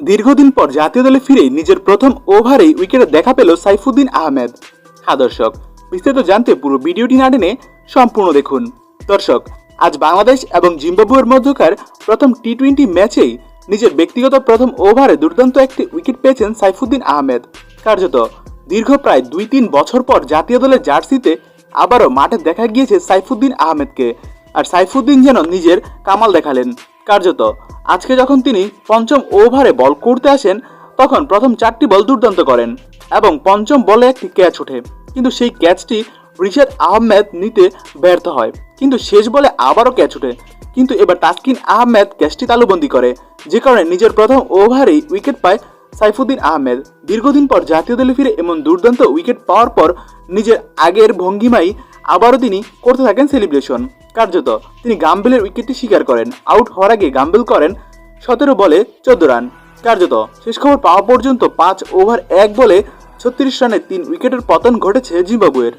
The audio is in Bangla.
দীর্ঘদিন পর জাতীয় দলে ফিরে নিজের প্রথম ওভারেই উইকেটে দেখা পেল সাইফুদ্দিন আহমেদ। হ্যাঁ দর্শক, বিস্তারিত জানতে পুরো ভিডিওটি না টেনে সম্পূর্ণ দেখুন। দর্শক, আজ বাংলাদেশ এবং জিম্বাবুয়ের মধ্যকার প্রথম টি টোয়েন্টি ম্যাচেই নিজের ব্যক্তিগত প্রথম ওভারে দুর্দান্ত একটি উইকেট পেয়েছেন সাইফুদ্দিন আহমেদ। কার্যত দীর্ঘ প্রায় দুই তিন বছর পর জাতীয় দলের জার্সিতে আবারও মাঠে দেখা গিয়েছে সাইফুদ্দিন আহমেদকে। আর সাইফুদ্দিন যেন নিজের কামাল দেখালেন। কার্যত আজকে যখন তিনি পঞ্চম ওভারে বল করতে আসেন, তখন প্রথম চারটি বল দুর্দান্ত করেন এবং পঞ্চম বলে একটি ক্যাচ ওঠে। কিন্তু সেই ক্যাচটি রিশাদ আহমেদ নিতে ব্যর্থ হয়। কিন্তু শেষ বলে আবারও ক্যাচ ওঠে। কিন্তু এবার তাসকিন আহমেদ ক্যাচটি তালুবন্দি করে, যে কারণে নিজের প্রথম ওভারেই উইকেট পায় সাইফুদ্দিন আহমেদ। দীর্ঘদিন পর জাতীয় দলে ফিরে এমন দুর্দান্ত উইকেট পাওয়ার পর নিজের আগের ভঙ্গিমাই আবারও তিনি করতে থাকেন সেলিব্রেশন কার্যত তিনি গাম্বেলের উইকেটটি স্বীকার করেন। আউট হওয়ার আগে গাম্বেল করেন সতেরো বলে চোদ্দ রান। কার্যত শেষ খবর পাওয়া পর্যন্ত পাঁচ ওভার এক বলে ছত্রিশ রানে তিন উইকেটের পতন ঘটেছে জিম্বাবুয়ের।